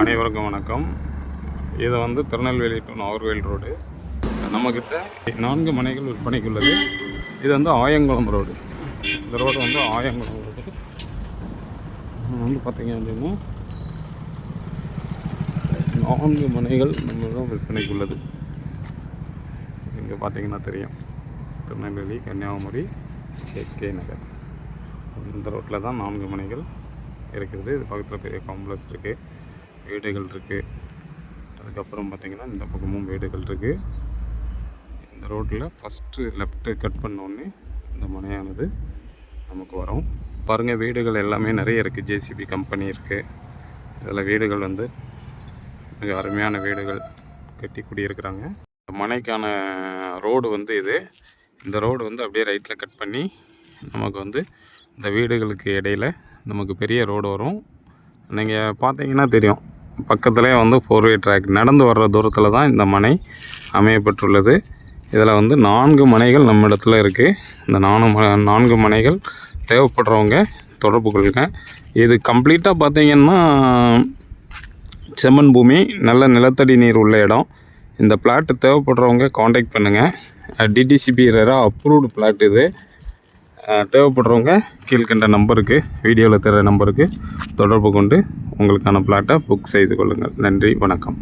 அனைவருக்கும் வணக்கம். இது வந்து திருநெல்வேலி டு நாகர்கோயில் ரோடு. நம்மக்கிட்ட நான்கு மனைகள் விற்பனைக்கு உள்ளது இது வந்து ஆயங்குளம் ரோடு. இந்த ரோடு வந்து ஆயங்குளம் ரோடு. வந்து பார்த்தீங்க அப்படின்னா நான்கு மனைகள் நம்மளும் விற்பனைக்கு உள்ளது இங்கே பார்த்தீங்கன்னா தெரியும். திருநெல்வேலி கன்னியாகுமரி கே நகர். இந்த ரோட்டில் தான் நான்கு மனைகள் இருக்கிறது. இது பக்கத்தில் பெரிய காம்ப்ளெக்ஸ் இருக்குது வீடுகள் இருக்குது அதுக்கப்புறம் பார்த்திங்கன்னா இந்த பக்கமும் வீடுகள் இருக்குது இந்த ரோட்டில் ஃபஸ்ட்டு லெஃப்ட்டு கட் பண்ணோடனே இந்த மனையானது நமக்கு வரும். பாருங்கள் வீடுகள் எல்லாமே நிறைய இருக்குது ஜேசிபி கம்பெனி இருக்குது இதில் வீடுகள் வந்து மிக அருமையான வீடுகள் கட்டி குடியிருக்கிறாங்க. இந்த மனைக்கான ரோடு வந்து இது. இந்த ரோடு வந்து அப்படியே ரைட்டில் கட் பண்ணி நமக்கு வந்து இந்த வீடுகளுக்கு இடையில நமக்கு பெரிய ரோடு வரும். நீங்கள் பார்த்தீங்கன்னா தெரியும். பக்கத்துலேயே வந்து ஃபோர் வே ட்ராக் நடந்து வர்ற தூரத்தில் தான் இந்த மனை அமையப்பட்டுள்ளது இதில் வந்து நான்கு மனைகள் நம்ம இடத்துல இருக்குது இந்த நானும் ம நான்கு மனைகள் தேவைப்படுறவங்க தொடர்பு கொள்ளுங்க இது கம்ப்ளீட்டாக பார்த்திங்கன்னா செம்மன் பூமி நல்ல நிலத்தடி நீர் உள்ள இடம். இந்த பிளாட்டு தேவைப்படுறவங்க காண்டாக்ட் பண்ணுங்கள் டிடிசிபி ரெரா அப்ரூவ்டு பிளாட் இது. தேவைப்படுறவங்க கீழ்கண்ட நம்பருக்கு வீடியோவில் தர நம்பருக்கு தொடர்பு கொண்டு உங்களுக்கான பிளாட்டை புக் செய்து கொள்ளுங்கள். நன்றி வணக்கம்.